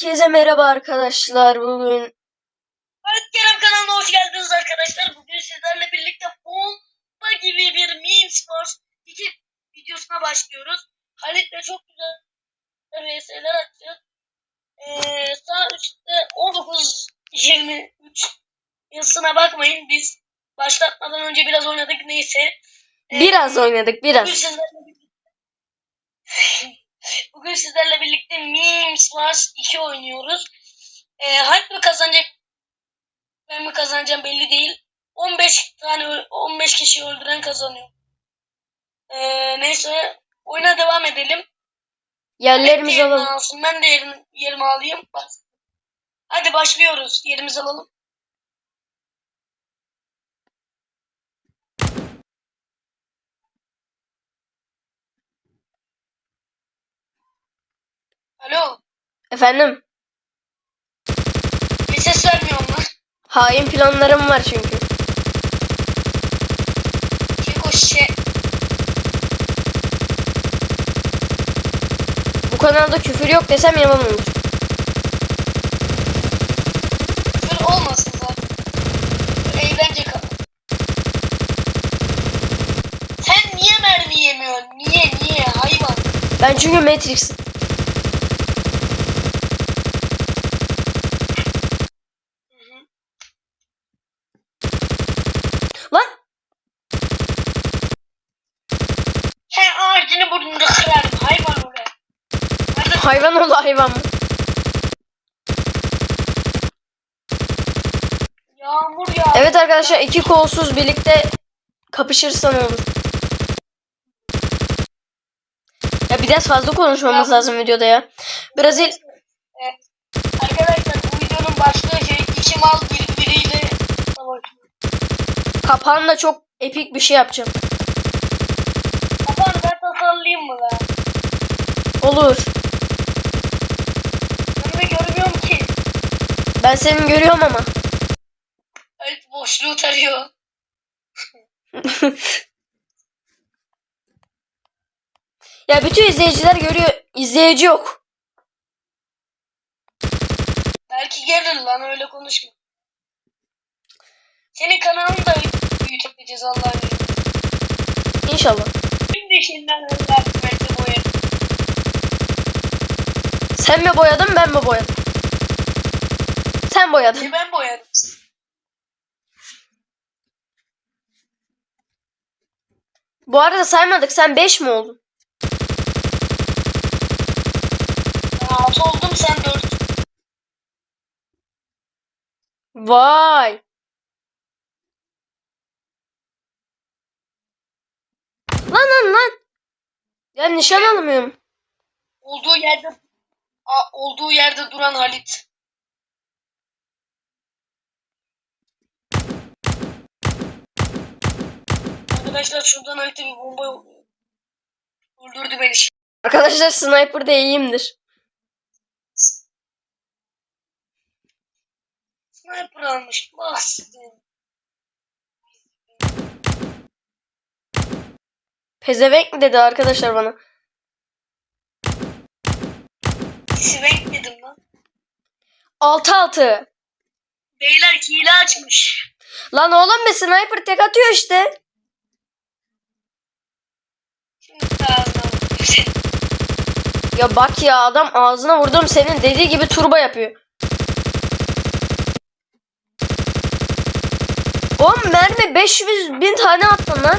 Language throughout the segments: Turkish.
Herkese merhaba arkadaşlar. Bugün Evet Kerem kanalına hoş geldiniz arkadaşlar. Bugün sizlerle birlikte bomba gibi bir meme sports 2 videosuna başlıyoruz. Halit'le çok güzel VS'ler atacağız. Ee, saat 3'te 19.23 yazısına bakmayın. Biz başlatmadan önce biraz oynadık neyse. Ee, biraz oynadık Bugün biraz. sizlerle birlikte Bugün sizlerle birlikte Meme Wars 2 oynuyoruz. Ee, Halit mi kazanacak ben mi kazanacağım belli değil. 15 tane ö- 15 kişi öldüren kazanıyor. Ee, neyse oyuna devam edelim. Yerlerimizi alalım. alsın. Ben de yerim, yerimi alayım. Hadi başlıyoruz. Yerimizi alalım. Alo. Efendim? Bir ses vermiyorum lan. Hain planlarım var çünkü. Çek o. Bu kanalda küfür yok desem yalan olur. Küfür olmasın zaten. Eğlence. Sen niye mermi yemiyorsun? Niye niye hayvan? Ben çünkü Matrix. Hayvan oldu hayvan? Yağmur ya. Evet arkadaşlar iki kolsuz birlikte kapışırsa ne olur? Ya biraz fazla konuşmamız lazım videoda ya. Brazil Evet. Arkadaşlar bu videonun başlığı şey iki mal birbiriyle savaşıyor. kapağında çok epik bir şey yapacağım. Kafanı ben tasarlayayım mı lan? Olur. Ben seni görüyorum ama. Evet boşluğu tarıyor. ya bütün izleyiciler görüyor. İzleyici yok. Belki gelir lan öyle konuşma. Senin kanalını da büyüteceğiz Allah'ın izniyle. İnşallah. Şimdi şimdiden kuvvetli boyarım. Sen mi boyadın ben mi boyadım? Sen boyadın. E ben boyarım. Bu arada saymadık. Sen 5 mi oldun? Ben altı oldum sen dört. Vay. Lan lan lan. Ya nişan alamıyorum. Olduğu yerde Aa, olduğu yerde duran Halit. Arkadaşlar şuradan Halit'e bir bomba. Öldürdü beni. Arkadaşlar sniper'da iyiyimdir. Sniper almış. Bastım. Pezevenk mi dedi arkadaşlar bana. Svenk dedim lan. 6 6. Beyler hile açmış. Lan oğlum be sniper tek atıyor işte. Ağzına. Ya bak ya adam ağzına vurdum senin dediği gibi turbo yapıyor. Oğlum mermi 500 bin tane attın lan.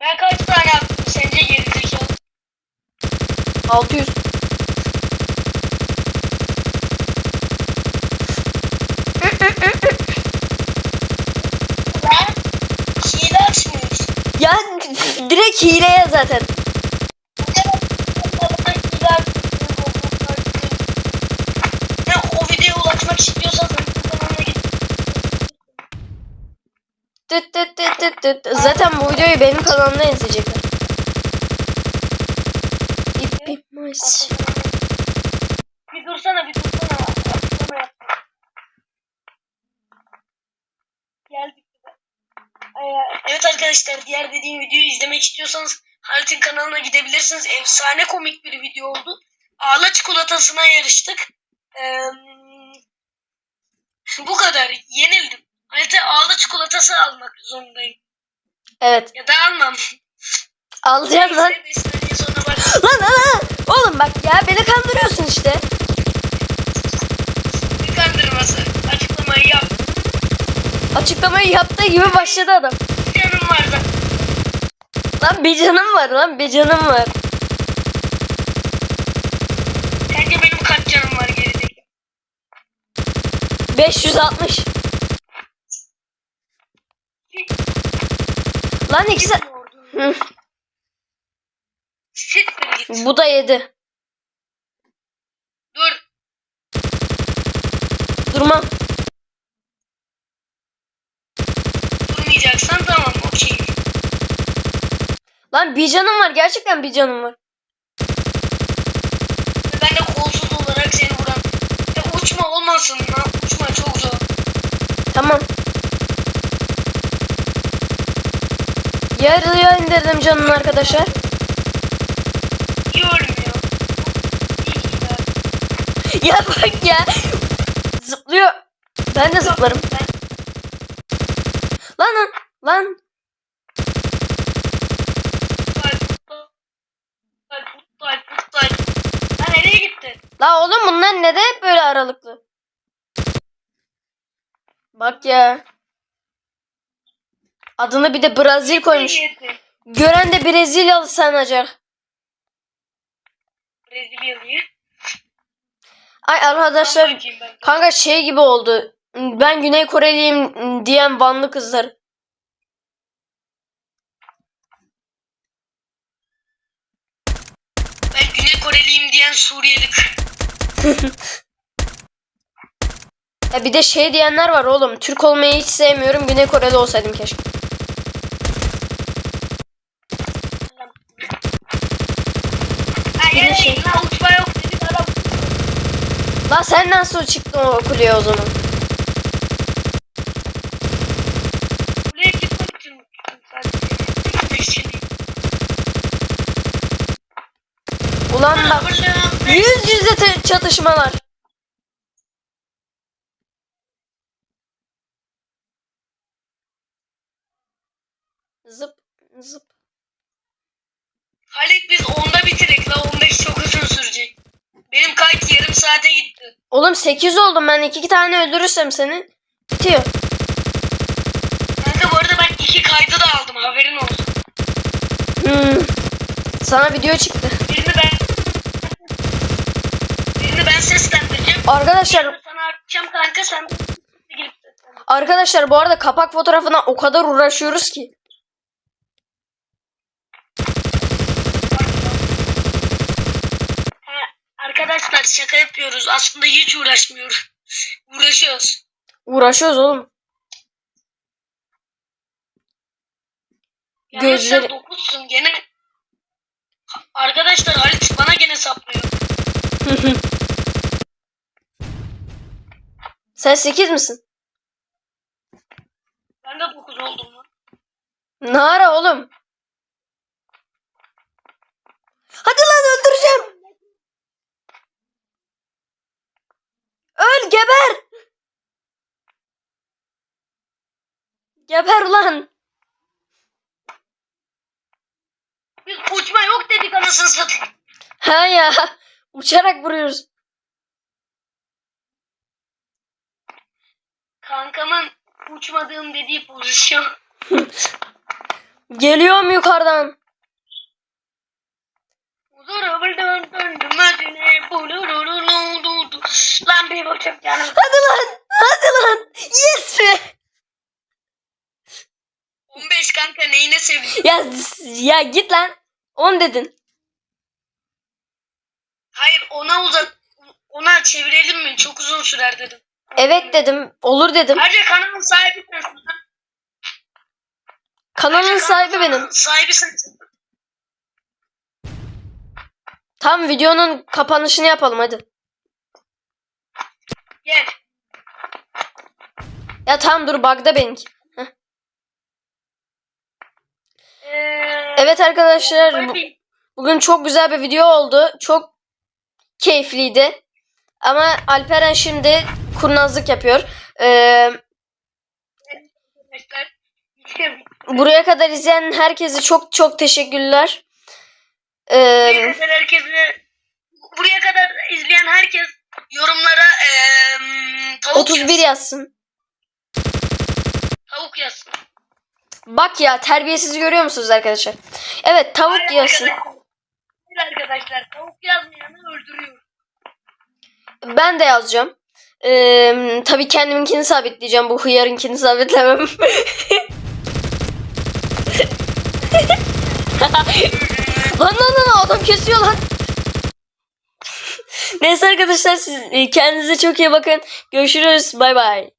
Ben kaç tane yaptım sence gerizekalı? 600. direkt hileye zaten. Ya o videoya ulaşmak istiyorsan. Tıt tıt tıt tıt tıt. Zaten bu videoyu benim kanalımda izleyecekler. İpim. Bir dursana bir dursana. Evet arkadaşlar diğer dediğim videoyu izlemek istiyorsanız Halit'in kanalına gidebilirsiniz. Efsane komik bir video oldu. Ağla çikolatasına yarıştık. Ee, bu kadar. Yenildim. Halit'e ağla çikolatası almak zorundayım. Evet. Ya da almam. Alacaksın lan. Neyse. Lan lan lan. Oğlum bak ya beni kandırıyorsun işte. Açıklamayı yaptığı gibi başladı adam. Canım var da. Lan bir canım var lan bir canım var. Sence benim kaç canım var gerideki? 560. Lan Siktir git. bu da yedi. Dur. Durmam. Lan bir canım var gerçekten bir canım var. Ben de kolsuz olarak seni vuran. Ya uçma olmasın lan. Uçma çok zor. Tamam. Yarıya indirdim canını arkadaşlar. İyi ölmüyor. İyi ya. Ya bak ya. Zıplıyor. Ben de zıplarım. Ben Lan lan. Lan. La oğlum bunlar neden hep böyle aralıklı? Bak ya. Adını bir de Brazil koymuş. Gören de Brezilyalı sanacak. Brezilya'yı. Ay arkadaşlar kanka şey gibi oldu. Ben Güney Koreliyim diyen Vanlı kızlar. Ben Güney Koreliyim diyen Suriyeli. Ya bir de şey diyenler var oğlum. Türk olmayı hiç sevmiyorum. Güney Koreli olsaydım keşke. Bir şey- lan sen nasıl çıktın o kuleye o zaman? İçin. Ulan bak. Te- çatışmalar. Zıp zıp. Halit biz onda bitirek la 15 çok uzun sürecek. Benim kayıt yarım saate gitti. Oğlum 8 oldum ben iki tane öldürürsem seni bitiyor. Kanka bu arada ben iki kaydı da aldım haberin olsun. Hmm. Sana video çıktı. Ben. Arkadaşlar Sana atacağım kanka sen arkadaşlar bu arada kapak fotoğrafına o kadar uğraşıyoruz ki. Arkadaşlar şaka yapıyoruz. Aslında hiç uğraşmıyoruz. Uğraşıyoruz. Uğraşıyoruz oğlum. Gözleri- sen dokuzsun gene. Arkadaşlar Halit bana gene saplıyor. Sen 8 misin? Ben de dokuz oldum lan. Ne ara oğlum? Hadi lan öldüreceğim. Öl geber. Geber ulan. Biz uçma yok dedik anasını satayım. Ha ya. Uçarak vuruyoruz. Kankamın uçmadığım dediği pozisyon. Geliyorum yukarıdan. Lan bir buçuk canım. Hadi lan. Hadi lan. Yes be. 15 kanka neyine seviyorsun? Ya, ya git lan. 10 dedin. Hayır ona uzat. Ona çevirelim mi? Çok uzun sürer dedim. Evet dedim. Olur dedim. Ayrıca kanalın sahibi sensin. Kanalın Ayrıca sahibi kanalın benim. Sahibi sensin. Tam videonun kapanışını yapalım hadi. Gel. Ya tamam dur bug'da benimki. Ee, Evet arkadaşlar bu- bugün çok güzel bir video oldu. Çok keyifliydi. Ama Alperen şimdi kurnazlık yapıyor. Ee, buraya kadar izleyen herkese çok çok teşekkürler. Ee, Buraya kadar herkese buraya kadar izleyen herkes yorumlara tavuk 31 yazsın. yazsın. Tavuk yazsın. Bak ya terbiyesiz görüyor musunuz arkadaşlar? Evet tavuk Hayır yazsın. arkadaşlar. Arkadaşlar tavuk yazmayanı öldürüyor. Ben de yazacağım. Ee, tabii kendiminkini sabitleyeceğim. Bu hıyarınkini sabitlemem. lan lan lan adam kesiyor lan. Neyse arkadaşlar siz e, kendinize çok iyi bakın. Görüşürüz. Bay bay.